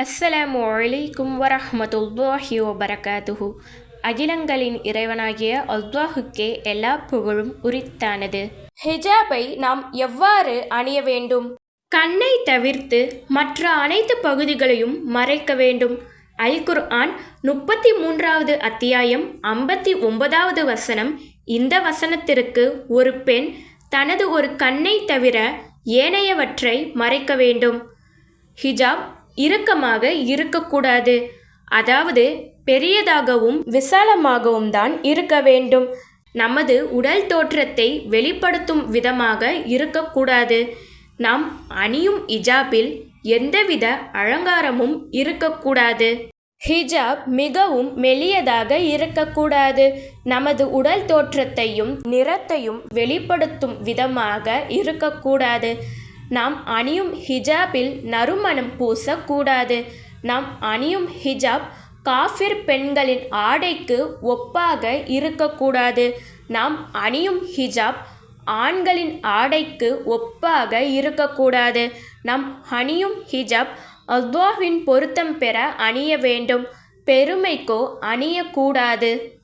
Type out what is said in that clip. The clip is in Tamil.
அஸ்ஸலாமு அலைக்கும் வரஹ்மத்துல்லாஹி வபரகாத்துஹு. அகிலங்களின் இறைவனாகிய அல்லாஹுக்கே எல்லா புகழும் உரித்தானது. ஹிஜாபை நாம் எவ்வாறு அணிய வேண்டும்? கண்ணை தவிர்த்து மற்ற அனைத்து பகுதிகளையும் மறைக்க வேண்டும். அல் குர்ஆன் முப்பத்தி மூன்றாவது அத்தியாயம் ஐம்பத்தி ஒன்பதாவது வசனம். இந்த வசனத்திற்கு ஒரு பெண் தனது ஒரு கண்ணை தவிர ஏனையவற்றை மறைக்க வேண்டும். ஹிஜாப் இறுக்கமாக இருக்கக்கூடாது. அதாவது பெரியதாகவும் விசாலமாகவும் தான் இருக்க வேண்டும். நமது உடல் தோற்றத்தை வெளிப்படுத்தும் விதமாக இருக்கக்கூடாது. நாம் அணியும் இஜாபில் எந்தவித அலங்காரமும் இருக்கக்கூடாது. ஹிஜாப் மிகவும் மெலியதாக இருக்கக்கூடாது. நமது உடல் தோற்றத்தையும் நிறத்தையும் வெளிப்படுத்தும் விதமாக இருக்கக்கூடாது. நாம் அணியும் ஹிஜாபில் நறுமணம் பூசக்கூடாது. நாம் அணியும் ஹிஜாப் காஃபிர் பெண்களின் ஆடைக்கு ஒப்பாக இருக்கக்கூடாது. நாம் அணியும் ஹிஜாப் ஆண்களின் ஆடைக்கு ஒப்பாக இருக்கக்கூடாது. நாம் அணியும் ஹிஜாப் அல்வாவின் பொருத்தம் பெற அணிய வேண்டும். பெருமைக்கோ அணியக்கூடாது.